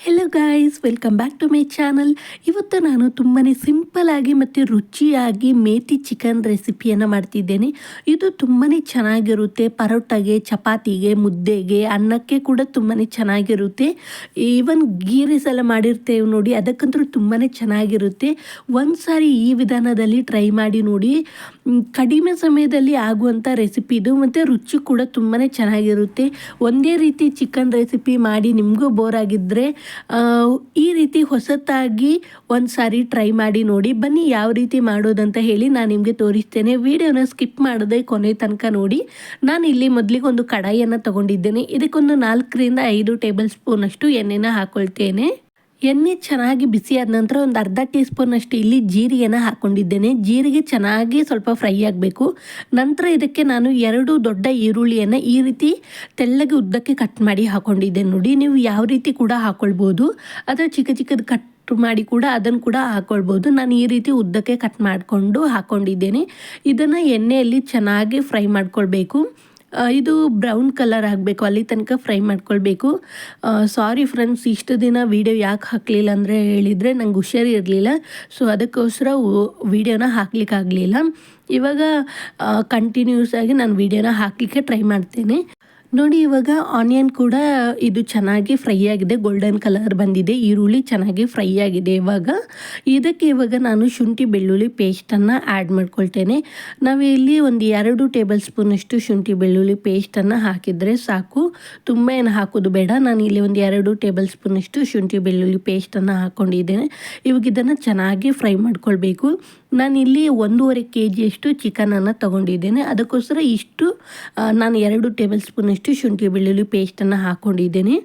Hello guys welcome back to my channel ಇವತ್ತು ನಾನು ತುಂಬಾ ಸಿಂಪಲಾಗಿ ಮತ್ತು ರುಚಿಯಾಗಿ ಮೇತಿ ಚಿಕನ್ ರೆಸಿಪಿಯನ್ನು ಮಾಡ್ತಿದ್ದೇನೆ. ಇದು ತುಂಬಾ ಚೆನ್ನಾಗಿರುತ್ತೆ. ಪರೋಟಾಗೆ, ಚಪಾತಿಗೆ, ಮುದ್ದೆಗೆ, ಅನ್ನಕ್ಕೆ ಕೂಡ ತುಂಬಾ ಚೆನ್ನಾಗಿರುತ್ತೆ. ಈವನ್ ಗೀ ರೈಸ್ ಎಲ್ಲ ಮಾಡಿರ್ತೇವೆ ನೋಡಿ, ಅದಕ್ಕಂತೂ ತುಂಬಾ ಚೆನ್ನಾಗಿರುತ್ತೆ. ಒಂದು ಸಾರಿ ಈ ವಿಧಾನದಲ್ಲಿ ಟ್ರೈ ಮಾಡಿ ನೋಡಿ. ಕಡಿಮೆ ಸಮಯದಲ್ಲಿ ಆಗುವಂಥ ರೆಸಿಪಿ ಇದು. ಮತ್ತು ರುಚಿ ಕೂಡ ತುಂಬಾ ಚೆನ್ನಾಗಿರುತ್ತೆ. ಒಂದೇ ರೀತಿ ಚಿಕನ್ ರೆಸಿಪಿ ಮಾಡಿ ನಿಮಗೂ ಬೋರ್ ಆಗಿದ್ದರೆ ಈ ರೀತಿ ಹೊಸತಾಗಿ ಒಂದು ಸಾರಿ ಟ್ರೈ ಮಾಡಿ ನೋಡಿ, ಬನ್ನಿ ಯಾವ ರೀತಿ ಮಾಡೋದಂತ ಹೇಳಿ ನಾನು ನಿಮಗೆ ತೋರಿಸ್ತೇನೆ. ವಿಡಿಯೋನ ಸ್ಕಿಪ್ ಮಾಡದೆ ಕೊನೆ ತನಕ ನೋಡಿ. ನಾನು ಇಲ್ಲಿ ಮೊದಲಿಗೆ ಒಂದು ಕಡಾಯಿಯನ್ನು ತಗೊಂಡಿದ್ದೇನೆ. ಇದಕ್ಕೊಂದು ನಾಲ್ಕರಿಂದ ಐದು ಟೇಬಲ್ ಸ್ಪೂನಷ್ಟು ಎಣ್ಣೆನ ಹಾಕೊಳ್ತೇನೆ. ಎಣ್ಣೆ ಚೆನ್ನಾಗಿ ಬಿಸಿ ಆದ ನಂತರ ಒಂದು ಅರ್ಧ ಟೀ ಸ್ಪೂನಷ್ಟು ಇಲ್ಲಿ ಜೀರಿಗೆನ ಹಾಕ್ಕೊಂಡಿದ್ದೇನೆ ಜೀರಿಗೆ ಚೆನ್ನಾಗಿ ಸ್ವಲ್ಪ ಫ್ರೈ ಆಗಬೇಕು. ನಂತರ ಇದಕ್ಕೆ ನಾನು ಎರಡು ದೊಡ್ಡ ಈರುಳ್ಳಿಯನ್ನು ಈ ರೀತಿ ತೆಳ್ಳಗೆ ಉದ್ದಕ್ಕೆ ಕಟ್ ಮಾಡಿ ಹಾಕ್ಕೊಂಡಿದ್ದೇನೆ ನೋಡಿ, ನೀವು ಯಾವ ರೀತಿ ಕೂಡ ಹಾಕ್ಕೊಳ್ಬೋದು ಅಥವಾ ಚಿಕ್ಕ ಚಿಕ್ಕದು ಕಟ್ ಮಾಡಿ ಕೂಡ ಅದನ್ನು ಕೂಡ ಹಾಕ್ಕೊಳ್ಬೋದು ನಾನು ಈ ರೀತಿ ಉದ್ದಕ್ಕೆ ಕಟ್ ಮಾಡಿಕೊಂಡು ಹಾಕ್ಕೊಂಡಿದ್ದೇನೆ ಇದನ್ನು ಎಣ್ಣೆಯಲ್ಲಿ ಚೆನ್ನಾಗಿ ಫ್ರೈ ಮಾಡ್ಕೊಳ್ಬೇಕು. ಇದು ಬ್ರೌನ್ ಕಲರ್ ಆಗಬೇಕು. ಅಲ್ಲಿ ತನಕ ಫ್ರೈ ಮಾಡ್ಕೊಳ್ಬೇಕು. ಸಾರಿ ಫ್ರೆಂಡ್ಸ್, ಇಷ್ಟು ದಿನ ವೀಡಿಯೋ ಯಾಕೆ ಹಾಕಲಿಲ್ಲ ಅಂದರೆ ಹೇಳಿದರೆ ನಂಗೆ ಹುಷಾರಿ ಇರಲಿಲ್ಲ. ಸೊ, ಅದಕ್ಕೋಸ್ಕರ ವೀಡಿಯೋನ ಹಾಕ್ಲಿಕ್ಕಾಗಲಿಲ್ಲ ಇವಾಗ ಕಂಟಿನ್ಯೂಸ್ ಆಗಿ ನಾನು ವೀಡಿಯೋನ ಹಾಕಲಿಕ್ಕೆ ಟ್ರೈ ಮಾಡ್ತೇನೆ. ನೋಡಿ, ಇವಾಗ ಆನಿಯನ್ ಕೂಡ ಇದು ಚೆನ್ನಾಗಿ ಫ್ರೈ ಆಗಿದೆ. ಗೋಲ್ಡನ್ ಕಲರ್ ಬಂದಿದೆ. ಈರುಳ್ಳಿ ಚೆನ್ನಾಗಿ ಫ್ರೈ ಆಗಿದೆ ಇವಾಗ. ಇದಕ್ಕೆ ಇವಾಗ ನಾನು ಶುಂಠಿ, ಬೆಳ್ಳುಳ್ಳಿ ಪೇಸ್ಟನ್ನು ಆ್ಯಡ್ ಮಾಡ್ಕೊಳ್ತೇನೆ. ನಾವು ಇಲ್ಲಿ ಒಂದು ಎರಡು ಟೇಬಲ್ ಸ್ಪೂನಷ್ಟು ಶುಂಠಿ, ಬೆಳ್ಳುಳ್ಳಿ ಪೇಸ್ಟನ್ನು ಹಾಕಿದರೆ ಸಾಕು. ತುಂಬ ಏನು ಹಾಕೋದು ಬೇಡ. ನಾನು ಇಲ್ಲಿ ಒಂದು ಎರಡು ಟೇಬಲ್ ಸ್ಪೂನಷ್ಟು ಶುಂಠಿ, ಬೆಳ್ಳುಳ್ಳಿ ಪೇಸ್ಟನ್ನು ಹಾಕ್ಕೊಂಡಿದ್ದೇನೆ ಇವಾಗ ಇದನ್ನು ಚೆನ್ನಾಗಿ ಫ್ರೈ ಮಾಡ್ಕೊಳ್ಬೇಕು. ನಾನು ಇಲ್ಲಿ ಒಂದೂವರೆ ಕೆ ಜಿಯಷ್ಟು ಚಿಕನನ್ನು ತೊಗೊಂಡಿದ್ದೇನೆ. ಅದಕ್ಕೋಸ್ಕರ ಇಷ್ಟು ನಾನು ಎರಡು ಟೇಬಲ್ ಸ್ಪೂನಷ್ಟು ಶುಂಠಿ ಬೆಳ್ಳುಳ್ಳಿ ಪೇಸ್ಟನ್ನು ಹಾಕ್ಕೊಂಡಿದ್ದೇನೆ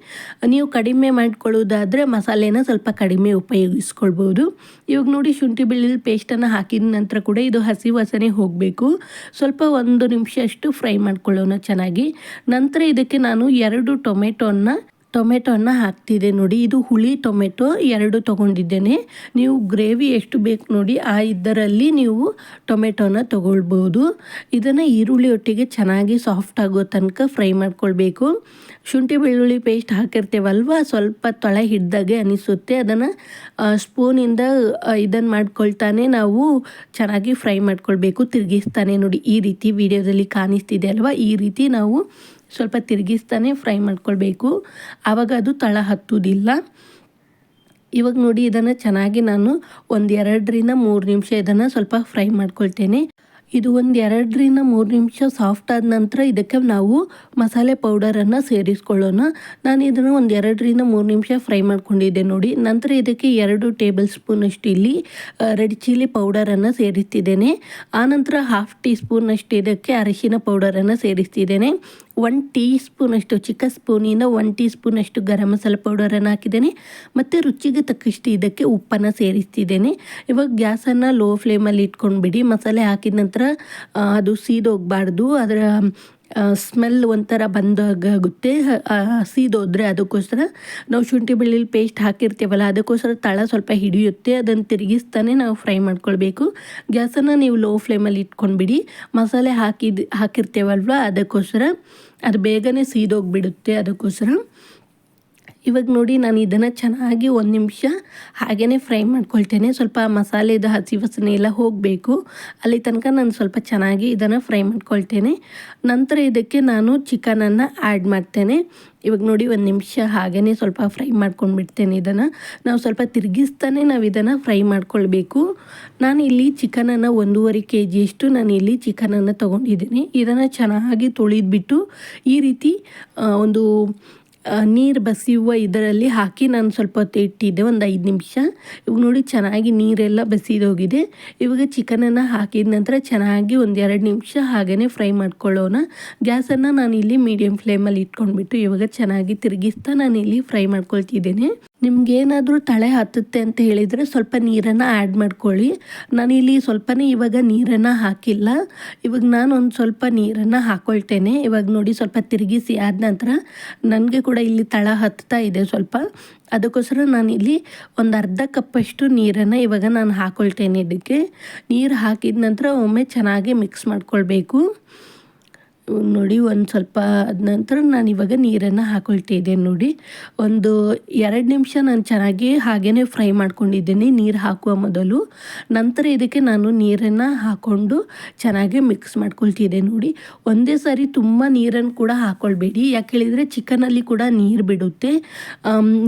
ನೀವು ಕಡಿಮೆ ಮಾಡ್ಕೊಳ್ಳೋದಾದರೆ ಮಸಾಲೆನ ಸ್ವಲ್ಪ ಕಡಿಮೆ ಉಪಯೋಗಿಸ್ಕೊಳ್ಬೋದು. ಇವಾಗ ನೋಡಿ ಶುಂಠಿ ಬೆಳ್ಳುಳ್ಳಿ ಪೇಸ್ಟನ್ನು ಹಾಕಿದ ನಂತರ ಕೂಡ ಇದು ಹಸಿ ವಾಸನೆ ಹೋಗಬೇಕು. ಸ್ವಲ್ಪ ಒಂದು ನಿಮಿಷ ಅಷ್ಟು ಫ್ರೈ ಮಾಡ್ಕೊಳ್ಳೋಣ ಚೆನ್ನಾಗಿ. ನಂತರ ಇದಕ್ಕೆ ನಾನು ಎರಡು ಟೊಮೆಟೊನ ಟೊಮೆಟೊನ ಹಾಕ್ತಿದೆ ನೋಡಿ. ಇದು ಹುಳಿ ಟೊಮೆಟೊ ಎರಡು ತೊಗೊಂಡಿದ್ದೇನೆ. ನೀವು ಗ್ರೇವಿ ಎಷ್ಟು ಬೇಕು ನೋಡಿ, ಆ ಇದರಲ್ಲಿ ನೀವು ಟೊಮೆಟೊನ ತೊಗೊಳ್ಬೋದು. ಇದನ್ನು ಈರುಳ್ಳಿ ಒಟ್ಟಿಗೆ ಚೆನ್ನಾಗಿ ಸಾಫ್ಟ್ ಆಗೋ ತನಕ ಫ್ರೈ ಮಾಡ್ಕೊಳ್ಬೇಕು. ಶುಂಠಿ ಬೆಳ್ಳುಳ್ಳಿ ಪೇಸ್ಟ್ ಹಾಕಿರ್ತೇವಲ್ವ? ಸ್ವಲ್ಪ ತೊಳೆ ಹಿಡ್ದಾಗೆ ಅನಿಸುತ್ತೆ. ಅದನ್ನು ಸ್ಪೂನಿಂದ ಇದನ್ನು ಮಾಡ್ಕೊಳ್ತಾನೆ ನಾವು ಚೆನ್ನಾಗಿ ಫ್ರೈ ಮಾಡ್ಕೊಳ್ಬೇಕು. ತಿರುಗಿಸ್ತಾನೆ ನೋಡಿ. ಈ ರೀತಿ ವಿಡಿಯೋದಲ್ಲಿ ಕಾಣಿಸ್ತಿದೆ ಅಲ್ವಾ? ಈ ರೀತಿ ನಾವು ಸ್ವಲ್ಪ ತಿರುಗಿಸ್ತಾನೆ ಫ್ರೈ ಮಾಡ್ಕೊಳ್ಬೇಕು. ಆವಾಗ ಅದು ತಳ ಹತ್ತುವುದಿಲ್ಲ ಇವಾಗ ನೋಡಿ ಇದನ್ನು ಚೆನ್ನಾಗಿ ನಾನು ಒಂದು ಎರಡರಿಂದ ಮೂರು ನಿಮಿಷ ಇದನ್ನು ಸ್ವಲ್ಪ ಫ್ರೈ ಮಾಡ್ಕೊಳ್ತೇನೆ. ಇದು ಒಂದು ಎರಡರಿಂದ ಮೂರು ನಿಮಿಷ ಸಾಫ್ಟ್ ಆದ ನಂತರ ಇದಕ್ಕೆ ನಾವು ಮಸಾಲೆ ಪೌಡರನ್ನು ಸೇರಿಸ್ಕೊಳ್ಳೋಣ. ನಾನು ಇದನ್ನು ಒಂದು ಎರಡರಿಂದ ಮೂರು ನಿಮಿಷ ಫ್ರೈ ಮಾಡ್ಕೊಂಡಿದ್ದೆ ನೋಡಿ. ನಂತರ ಇದಕ್ಕೆ ಎರಡು ಟೇಬಲ್ ಸ್ಪೂನಷ್ಟು ಇಲ್ಲಿ ರೆಡ್ ಚಿಲ್ಲಿ ಪೌಡರನ್ನು ಸೇರಿಸ್ತಿದ್ದೇನೆ. ಆನಂತರ ಹಾಫ್ ಟೀ ಸ್ಪೂನಷ್ಟು ಇದಕ್ಕೆ ಅರಿಶಿನ ಪೌಡರನ್ನು ಸೇರಿಸ್ತಿದ್ದೇನೆ. ಒನ್ ಟೀ ಸ್ಪೂನಷ್ಟು ಚಿಕ್ಕ ಸ್ಪೂನಿಂದ ಒನ್ ಟೀ ಸ್ಪೂನಷ್ಟು ಗರಂ ಮಸಾಲೆ ಪೌಡರನ್ನು ಹಾಕಿದ್ದೇನೆ ಮತ್ತು ರುಚಿಗೆ ತಕ್ಕಷ್ಟು ಇದಕ್ಕೆ ಉಪ್ಪನ್ನು ಸೇರಿಸ್ತಿದ್ದೇನೆ. ಇವಾಗ ಗ್ಯಾಸನ್ನು ಲೋ ಫ್ಲೇಮಲ್ಲಿ ಇಟ್ಕೊಂಡ್ಬಿಡಿ. ಮಸಾಲೆ ಹಾಕಿದ ನಂತರ ಅದು ಸೀದೋಗಬಾರ್ದು. ಅದರ ಸ್ಮೆಲ್ ಒಂಥರ ಬಂದಾಗುತ್ತೆ ಸೀದೋದ್ರೆ ಅದಕ್ಕೋಸ್ಕರ ನಾವು ಶುಂಠಿ ಬೆಳ್ಳುಳ್ಳಿ ಪೇಸ್ಟ್ ಹಾಕಿರ್ತೀವಲ್ಲ, ಅದಕ್ಕೋಸ್ಕರ ತಳ ಸ್ವಲ್ಪ ಹಿಡಿಯುತ್ತೆ, ಅದನ್ನು ತಿರುಗಿಸ್ತಾನೆ ನಾವು ಫ್ರೈ ಮಾಡ್ಕೊಳ್ಬೇಕು. ಗ್ಯಾಸನ್ನು ನೀವು ಲೋ ಫ್ಲೇಮಲ್ಲಿ ಇಟ್ಕೊಂಡ್ಬಿಡಿ. ಮಸಾಲೆ ಹಾಕಿದ, ಹಾಕಿರ್ತೇವಲ್ವ, ಅದಕ್ಕೋಸ್ಕರ. ಅದು ಬೇಗನೆ ಸೀದೋಗಿಬಿಡುತ್ತೆ, ಅದಕ್ಕೋಸ್ಕರ. ಇವಾಗ ನೋಡಿ ನಾನು ಇದನ್ನು ಚೆನ್ನಾಗಿ ಒಂದು ನಿಮಿಷ ಹಾಗೇ ಫ್ರೈ ಮಾಡ್ಕೊಳ್ತೇನೆ. ಸ್ವಲ್ಪ ಮಸಾಲೆದು ಹಸಿ ವಾಸನೆ ಎಲ್ಲ ಹೋಗಬೇಕು. ಅಲ್ಲಿ ತನಕ ನಾನು ಸ್ವಲ್ಪ ಚೆನ್ನಾಗಿ ಇದನ್ನು ಫ್ರೈ ಮಾಡ್ಕೊಳ್ತೇನೆ. ನಂತರ ಇದಕ್ಕೆ ನಾನು ಚಿಕನನ್ನು ಆ್ಯಡ್ ಮಾಡ್ತೇನೆ. ಇವಾಗ ನೋಡಿ ಒಂದು ನಿಮಿಷ ಹಾಗೇ ಸ್ವಲ್ಪ ಫ್ರೈ ಮಾಡ್ಕೊಂಡ್ಬಿಡ್ತೇನೆ ಇದನ್ನು. ನಾವು ಸ್ವಲ್ಪ ತಿರುಗಿಸ್ತಾನೆ ನಾವು ಇದನ್ನು ಫ್ರೈ ಮಾಡ್ಕೊಳ್ಬೇಕು. ನಾನು ಇಲ್ಲಿ ಚಿಕನನ್ನು ಒಂದೂವರೆ ಕೆ ಜಿಯಷ್ಟು ನಾನು ಇಲ್ಲಿ ಚಿಕನನ್ನು ತೊಗೊಂಡಿದ್ದೀನಿ. ಇದನ್ನು ಚೆನ್ನಾಗಿ ತೊಳೆದ್ಬಿಟ್ಟು ಈ ರೀತಿ ಒಂದು ನೀರು ಬಸಿಯುವ ಇದರಲ್ಲಿ ಹಾಕಿ ನಾನು ಸ್ವಲ್ಪ ಹೊತ್ತು ಇಟ್ಟಿದ್ದೆ, ಒಂದು ಐದು ನಿಮಿಷ. ಇವಾಗ ನೋಡಿ ಚೆನ್ನಾಗಿ ನೀರೆಲ್ಲ ಬಸಿದೋಗಿದೆ. ಇವಾಗ ಚಿಕನನ್ನು ಹಾಕಿದ ನಂತರ ಚೆನ್ನಾಗಿ ಒಂದು ಎರಡು ನಿಮಿಷ ಹಾಗೆಯೇ ಫ್ರೈ ಮಾಡ್ಕೊಳ್ಳೋಣ. ಗ್ಯಾಸನ್ನು ನಾನು ಇಲ್ಲಿ ಮೀಡಿಯಮ್ ಫ್ಲೇಮಲ್ಲಿ ಇಟ್ಕೊಂಡ್ಬಿಟ್ಟು ಇವಾಗ ಚೆನ್ನಾಗಿ ತಿರುಗಿಸ್ತಾ ನಾನು ಇಲ್ಲಿ ಫ್ರೈ ಮಾಡ್ಕೊಳ್ತಿದ್ದೇನೆ. ನಿಮ್ಗೇನಾದರೂ ತಳೆ ಹತ್ತುತ್ತೆ ಅಂತ ಹೇಳಿದರೆ ಸ್ವಲ್ಪ ನೀರನ್ನು ಆ್ಯಡ್ ಮಾಡ್ಕೊಳ್ಳಿ. ನಾನಿಲ್ಲಿ ಸ್ವಲ್ಪನೇ ಇವಾಗ ನೀರನ್ನು ಹಾಕಿಲ್ಲ. ಇವಾಗ ನಾನು ಒಂದು ಸ್ವಲ್ಪ ನೀರನ್ನು ಹಾಕ್ಕೊಳ್ತೇನೆ ಇವಾಗ ನೋಡಿ ಸ್ವಲ್ಪ ತಿರುಗಿಸಿ ಆದ ನಂತರ ನನಗೆ ಕೂಡ ಇಲ್ಲಿ ತಳ ಹತ್ತಾ ಇದೆ ಸ್ವಲ್ಪ. ಅದಕ್ಕೋಸ್ಕರ ನಾನಿಲ್ಲಿ ಒಂದು ಅರ್ಧ ಕಪ್ಪಷ್ಟು ನೀರನ್ನು ಇವಾಗ ನಾನು ಹಾಕ್ಕೊಳ್ತೇನೆ ಇದಕ್ಕೆ ನೀರು ಹಾಕಿದ ನಂತರ ಒಮ್ಮೆ ಚೆನ್ನಾಗಿ ಮಿಕ್ಸ್ ಮಾಡ್ಕೊಳ್ಬೇಕು. ನೋಡಿ ಒಂದು ಸ್ವಲ್ಪ ಅದ ನಂತರ ನಾನು ಇವಾಗ ನೀರನ್ನು ಹಾಕೊಳ್ತಿದ್ದೇನೆ ನೋಡಿ. ಒಂದು ಎರಡು ನಿಮಿಷ ನಾನು ಚೆನ್ನಾಗಿ ಹಾಗೇ ಫ್ರೈ ಮಾಡ್ಕೊಂಡಿದ್ದೀನಿ ನೀರು ಹಾಕುವ ಮೊದಲು. ನಂತರ ಇದಕ್ಕೆ ನಾನು ನೀರನ್ನು ಹಾಕ್ಕೊಂಡು ಚೆನ್ನಾಗಿ ಮಿಕ್ಸ್ ಮಾಡ್ಕೊಳ್ತಿದ್ದೆ ನೋಡಿ. ಒಂದೇ ಸಾರಿ ತುಂಬ ನೀರನ್ನು ಕೂಡ ಹಾಕ್ಕೊಳ್ಬೇಡಿ ಯಾಕೆ ಹೇಳಿದರೆ ಚಿಕನಲ್ಲಿ ಕೂಡ ನೀರು ಬಿಡುತ್ತೆ.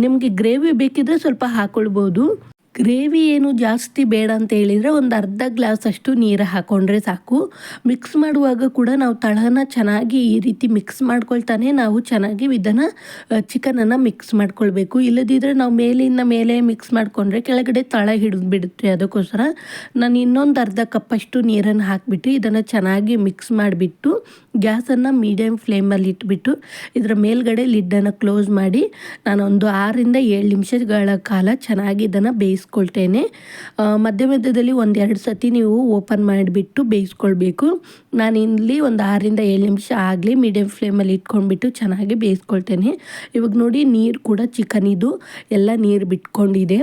ನಿಮಗೆ ಗ್ರೇವಿ ಬೇಕಿದ್ರೆ ಸ್ವಲ್ಪ ಹಾಕ್ಕೊಳ್ಬೋದು ಗ್ರೇವಿ ಏನು ಜಾಸ್ತಿ ಬೇಡ ಅಂತ ಹೇಳಿದರೆ ಒಂದು ಅರ್ಧ ಗ್ಲಾಸ್ ಅಷ್ಟು ನೀರು ಹಾಕ್ಕೊಂಡ್ರೆ ಸಾಕು. ಮಿಕ್ಸ್ ಮಾಡುವಾಗ ಕೂಡ ನಾವು ತಳನ ಚೆನ್ನಾಗಿ ಈ ರೀತಿ ಮಿಕ್ಸ್ ಮಾಡ್ಕೊಳ್ತಾನೆ ನಾವು ಚೆನ್ನಾಗಿ ಇದನ್ನು ಚಿಕನನ್ನು ಮಿಕ್ಸ್ ಮಾಡ್ಕೊಳ್ಬೇಕು. ಇಲ್ಲದಿದ್ದರೆ ನಾವು ಮೇಲಿಂದ ಮೇಲೆ ಮಿಕ್ಸ್ ಮಾಡಿಕೊಂಡ್ರೆ ಕೆಳಗಡೆ ತಳ ಹಿಡಿದು ಬಿಡುತ್ತೆ ಅದಕ್ಕೋಸ್ಕರ. ನಾನು ಇನ್ನೊಂದು ಅರ್ಧ ಕಪ್ಪಷ್ಟು ನೀರನ್ನು ಹಾಕಿಬಿಟ್ಟು ಇದನ್ನು ಚೆನ್ನಾಗಿ ಮಿಕ್ಸ್ ಮಾಡಿಬಿಟ್ಟು, ಗ್ಯಾಸನ್ನು ಮೀಡಿಯಮ್ ಫ್ಲೇಮಲ್ಲಿ ಇಟ್ಬಿಟ್ಟು, ಇದರ ಮೇಲ್ಗಡೆ ಲಿಡ್ಡನ್ನು ಕ್ಲೋಸ್ ಮಾಡಿ ನಾನು ಒಂದು ಆರರಿಂದ ಏಳು ನಿಮಿಷಗಳ ಕಾಲ ಚೆನ್ನಾಗಿ ಇದನ್ನು ಬೇಯಿಸ್ಕೊಳ್ತೇನೆ. ಮಧ್ಯ ಮಧ್ಯದಲ್ಲಿ ಒಂದೆರಡು ಸತಿ ನೀವು ಓಪನ್ ಮಾಡಿಬಿಟ್ಟು ಬೇಯಿಸ್ಕೊಳ್ಬೇಕು. ನಾನು ಇಲ್ಲಿ ಒಂದು ಆರರಿಂದ ಏಳು ನಿಮಿಷ ಆಗಲಿ ಮೀಡಿಯಮ್ ಫ್ಲೇಮಲ್ಲಿ ಇಟ್ಕೊಂಡ್ಬಿಟ್ಟು ಚೆನ್ನಾಗಿ ಬೇಯಿಸ್ಕೊಳ್ತೇನೆ. ಇವಾಗ ನೋಡಿ ನೀರು ಕೂಡ ಚಿಕನಿದು ಎಲ್ಲ ನೀರು ಬಿಟ್ಕೊಂಡಿದೆ.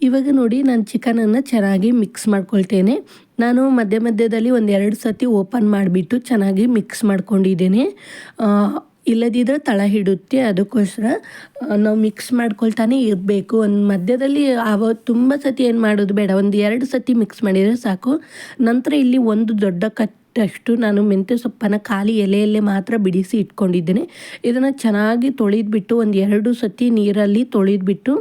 ಇವಾಗ ನೋಡಿ ನಾನು ಚಿಕನನ್ನು ಚೆನ್ನಾಗಿ ಮಿಕ್ಸ್ ಮಾಡ್ಕೊಳ್ತೇನೆ. ನಾನು ಮಧ್ಯ ಮಧ್ಯದಲ್ಲಿ ಒಂದೆರಡು ಸತಿ ಓಪನ್ ಮಾಡಿಬಿಟ್ಟು ಚೆನ್ನಾಗಿ ಮಿಕ್ಸ್ ಮಾಡ್ಕೊಂಡಿದ್ದೇನೆ. ಇಲ್ಲದಿದ್ದರೆ ತಳ ಹಿಡುತ್ತೆ ಅದಕ್ಕೋಸ್ಕರ ನಾವು ಮಿಕ್ಸ್ ಮಾಡ್ಕೊಳ್ತಾನೆ ಇರಬೇಕು. ಒಂದು ಮಧ್ಯದಲ್ಲಿ ಆವ ತುಂಬ ಸತಿ ಏನು ಮಾಡೋದು ಬೇಡ, ಒಂದು ಎರಡು ಸತಿ ಮಿಕ್ಸ್ ಮಾಡಿದರೆ ಸಾಕು. ನಂತರ ಇಲ್ಲಿ ಒಂದು ದೊಡ್ಡ ಕಟ್ ಅಷ್ಟು ನಾನು ಮೆಂತ್ಯ ಸೊಪ್ಪನ್ನು ಖಾಲಿ ಎಲೆಯಲ್ಲೇ ಮಾತ್ರ ಬಿಡಿಸಿ ಇಟ್ಕೊಂಡಿದ್ದೇನೆ. ಇದನ್ನು ಚೆನ್ನಾಗಿ ತೊಳೆದ್ಬಿಟ್ಟು ಒಂದು ಎರಡು ಸತಿ ನೀರಲ್ಲಿ ತೊಳೆದ್ಬಿಟ್ಟು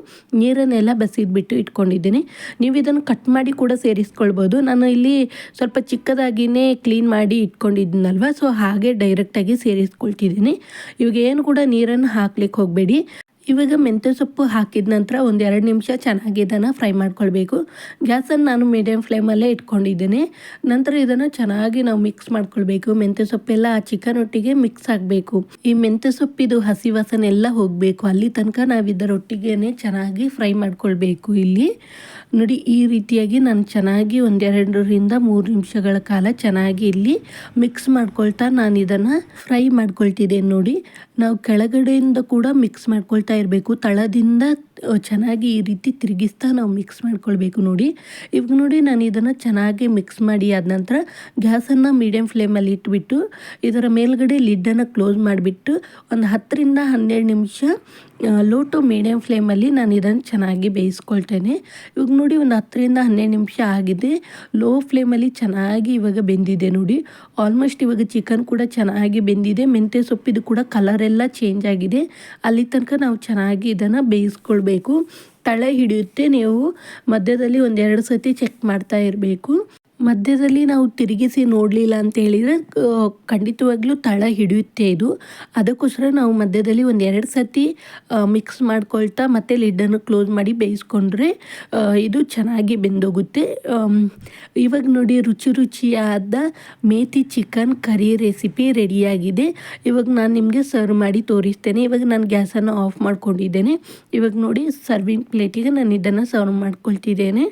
ನೀರನ್ನೆಲ್ಲ ಬಸಿದ್ಬಿಟ್ಟು ಇಟ್ಕೊಂಡಿದ್ದೀನಿ. ನೀವು ಇದನ್ನು ಕಟ್ ಮಾಡಿ ಕೂಡ ಸೇರಿಸ್ಕೊಳ್ಬೋದು. ನಾನು ಇಲ್ಲಿ ಸ್ವಲ್ಪ ಚಿಕ್ಕದಾಗಿಯೇ ಕ್ಲೀನ್ ಮಾಡಿ ಇಟ್ಕೊಂಡಿದ್ದೀನಲ್ವ ಸೊ ಹಾಗೆ ಡೈರೆಕ್ಟಾಗಿ ಸೇರಿಸ್ಕೊಳ್ತಿದ್ದೀನಿ. ಇವಾಗ ಏನು ಕೂಡ ನೀರನ್ನು ಹಾಕ್ಲಿಕ್ಕೆ ಹೋಗಬೇಡಿ. ಇವಾಗ ಮೆಂತ್ಯ ಸೊಪ್ಪು ಹಾಕಿದ ನಂತರ ಒಂದು ಎರಡು ನಿಮಿಷ ಚೆನ್ನಾಗಿ ಇದನ್ನು ಫ್ರೈ ಮಾಡ್ಕೊಳ್ಬೇಕು. ಗ್ಯಾಸನ್ನು ನಾನು ಮೀಡಿಯಮ್ ಫ್ಲೇಮಲ್ಲೇ ಇಟ್ಕೊಂಡಿದ್ದೇನೆ. ನಂತರ ಇದನ್ನು ಚೆನ್ನಾಗಿ ನಾವು ಮಿಕ್ಸ್ ಮಾಡ್ಕೊಳ್ಬೇಕು. ಮೆಂತ್ಯ ಸೊಪ್ಪೆಲ್ಲ ಆ ಚಿಕನ್ ಒಟ್ಟಿಗೆ ಮಿಕ್ಸ್ ಆಗಬೇಕು. ಈ ಮೆಂತ್ಯ ಸೊಪ್ಪಿದು ಹಸಿ ವಾಸನೆ ಎಲ್ಲ ಹೋಗಬೇಕು. ಅಲ್ಲಿ ತನಕ ನಾವು ಇದರೊಟ್ಟಿಗೆ ಚೆನ್ನಾಗಿ ಫ್ರೈ ಮಾಡ್ಕೊಳ್ಬೇಕು ಇಲ್ಲಿ. ನೋಡಿ, ಈ ರೀತಿಯಾಗಿ ನಾನು ಚೆನ್ನಾಗಿ ಒಂದೆರಡರಿಂದ ಮೂರು ನಿಮಿಷಗಳ ಕಾಲ ಚೆನ್ನಾಗಿ ಇಲ್ಲಿ ಮಿಕ್ಸ್ ಮಾಡ್ಕೊಳ್ತಾ ನಾನು ಇದನ್ನು ಫ್ರೈ ಮಾಡ್ಕೊಳ್ತಿದ್ದೇನೆ ನೋಡಿ. ನಾವು ಕೆಳಗಡೆಯಿಂದ ಕೂಡ ಮಿಕ್ಸ್ ಮಾಡ್ಕೊಳ್ತಾ ಇರಬೇಕು. ತಳದಿಂದ ಚೆನ್ನಾಗಿ ಈ ರೀತಿ ತಿರುಗಿಸ್ತಾ ನಾವು ಮಿಕ್ಸ್ ಮಾಡ್ಕೊಳ್ಬೇಕು ನೋಡಿ. ಇವಾಗ ನೋಡಿ ನಾನು ಇದನ್ನು ಚೆನ್ನಾಗಿ ಮಿಕ್ಸ್ ಮಾಡಿ ಆದ ನಂತರ ಗ್ಯಾಸನ್ನು ಮೀಡಿಯಮ್ ಫ್ಲೇಮಲ್ಲಿ ಇಟ್ಬಿಟ್ಟು, ಇದರ ಮೇಲ್ಗಡೆ ಲಿಡ್ಡನ್ನು ಕ್ಲೋಸ್ ಮಾಡಿಬಿಟ್ಟು, ಒಂದು ಹತ್ತರಿಂದ ಹನ್ನೆರಡು ನಿಮಿಷ ಲೋ ಟು ಮೀಡಿಯಮ್ ಫ್ಲೇಮಲ್ಲಿ ನಾನು ಇದನ್ನು ಚೆನ್ನಾಗಿ ಬೇಯಿಸ್ಕೊಳ್ತೇನೆ. ಇವಾಗ ನೋಡಿ ಒಂದು ಹತ್ತರಿಂದ ಹನ್ನೆರಡು ನಿಮಿಷ ಆಗಿದೆ. ಲೋ ಫ್ಲೇಮಲ್ಲಿ ಚೆನ್ನಾಗಿ ಇವಾಗ ಬೆಂದಿದೆ ನೋಡಿ. ಆಲ್ಮೋಸ್ಟ್ ಇವಾಗ ಚಿಕನ್ ಕೂಡ ಚೆನ್ನಾಗಿ ಬೆಂದಿದೆ. ಮೆಂತ್ಯ ಸೊಪ್ಪಿದು ಕೂಡ ಕಲರೆಲ್ಲ ಚೇಂಜ್ ಆಗಿದೆ. ಅಲ್ಲಿ ತನಕ ನಾವು ಚೆನ್ನಾಗಿ ಇದನ್ನು ಬೇಯಿಸ್ಕೊಳ್ಬೇಕು. ತಳೆ ಹಿಡಿಯುತ್ತೆ ನೀವು. ಮಧ್ಯದಲ್ಲಿ ಒಂದೆರಡು ಸತಿ ಚೆಕ್ ಮಾಡ್ತಾ ಇರಬೇಕು. ಮಧ್ಯದಲ್ಲಿ ನಾವು ತಿರುಗಿಸಿ ನೋಡಲಿಲ್ಲ ಅಂತ ಹೇಳಿದರೆ ಖಂಡಿತವಾಗ್ಲೂ ತಳ ಹಿಡಿಯುತ್ತೆ ಇದು. ಅದಕ್ಕೋಸ್ಕರ ನಾವು ಮಧ್ಯದಲ್ಲಿ ಒಂದು ಎರಡು ಸತಿ ಮಿಕ್ಸ್ ಮಾಡ್ಕೊಳ್ತಾ ಮತ್ತೆ ಲಿಡ್ಡನ್ನು ಕ್ಲೋಸ್ ಮಾಡಿ ಬೇಯಿಸ್ಕೊಂಡ್ರೆ ಇದು ಚೆನ್ನಾಗಿ ಬೆಂದೋಗುತ್ತೆ. ಇವಾಗ ನೋಡಿ ರುಚಿ ರುಚಿಯಾದ ಮೇತಿ ಚಿಕನ್ ಕರಿ ರೆಸಿಪಿ ರೆಡಿಯಾಗಿದೆ. ಇವಾಗ ನಾನು ನಿಮಗೆ ಸರ್ವ್ ಮಾಡಿ ತೋರಿಸ್ತೇನೆ. ಇವಾಗ ನಾನು ಗ್ಯಾಸನ್ನು ಆಫ್ ಮಾಡ್ಕೊಂಡಿದ್ದೇನೆ. ಇವಾಗ ನೋಡಿ ಸರ್ವಿಂಗ್ ಪ್ಲೇಟಿಗೆ ನಾನು ಇದನ್ನು ಸರ್ವ್ ಮಾಡ್ಕೊಳ್ತಿದ್ದೇನೆ.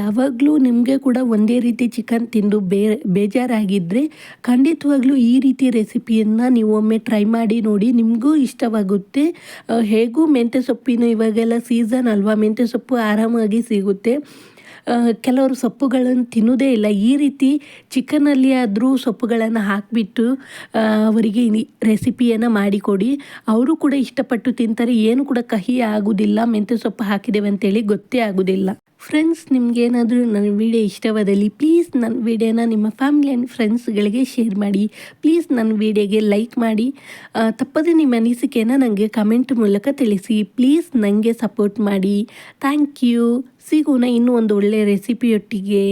ಯಾವಾಗಲೂ ನಿಮಗೆ ಕೂಡ ಒಂದೇ ರೀತಿ ಚಿಕನ್ ತಿಂದು ಬೇ ಬೇಜಾರಾಗಿದ್ದರೆ ಖಂಡಿತವಾಗ್ಲೂ ಈ ರೀತಿ ರೆಸಿಪಿಯನ್ನು ನೀವು ಒಮ್ಮೆ ಟ್ರೈ ಮಾಡಿ ನೋಡಿ ನಿಮಗೂ ಇಷ್ಟವಾಗುತ್ತೆ. ಹೇಗೂ ಮೆಂತ್ಯ ಸೊಪ್ಪಿನ ಇವಾಗೆಲ್ಲ ಸೀಸನ್ ಅಲ್ವಾ? ಮೆಂತ್ಯ ಸೊಪ್ಪು ಆರಾಮಾಗಿ ಸಿಗುತ್ತೆ. ಕೆಲವರು ಸೊಪ್ಪುಗಳನ್ನು ತಿನ್ನೋದೇ ಇಲ್ಲ. ಈ ರೀತಿ ಚಿಕನಲ್ಲಿ ಆದರೂ ಸೊಪ್ಪುಗಳನ್ನು ಹಾಕಿಬಿಟ್ಟು ಅವರಿಗೆ ರೆಸಿಪಿಯನ್ನು ಮಾಡಿಕೊಡಿ. ಅವರು ಕೂಡ ಇಷ್ಟಪಟ್ಟು ತಿಂತಾರೆ. ಏನು ಕೂಡ ಕಹಿ ಆಗೋದಿಲ್ಲ. ಮೆಂತ್ಯ ಸೊಪ್ಪು ಹಾಕಿದ್ದೇವೆ ಅಂತೇಳಿ ಗೊತ್ತೇ ಆಗೋದಿಲ್ಲ. ಫ್ರೆಂಡ್ಸ್ ನಿಮಗೇನಾದರೂ ನನ್ನ ವಿಡಿಯೋ ಇಷ್ಟವಾದಲ್ಲಿ ಪ್ಲೀಸ್ ನನ್ನ ವಿಡಿಯೋನ ನಿಮ್ಮ ಫ್ಯಾಮಿಲಿ ಆ್ಯಂಡ್ ಫ್ರೆಂಡ್ಸ್ಗಳಿಗೆ ಶೇರ್ ಮಾಡಿ. ಪ್ಲೀಸ್ ನನ್ನ ವಿಡಿಯೋಗೆ ಲೈಕ್ ಮಾಡಿ. ತಪ್ಪದೇ ನಿಮ್ಮ ಅನಿಸಿಕೆಯನ್ನು ನನಗೆ ಕಮೆಂಟ್ ಮೂಲಕ ತಿಳಿಸಿ. ಪ್ಲೀಸ್ ನನಗೆ ಸಪೋರ್ಟ್ ಮಾಡಿ. ಥ್ಯಾಂಕ್ ಯು ಸಿಗೋಣ ಇನ್ನೂ ಒಂದು ಒಳ್ಳೆಯ ರೆಸಿಪಿಯೊಟ್ಟಿಗೆ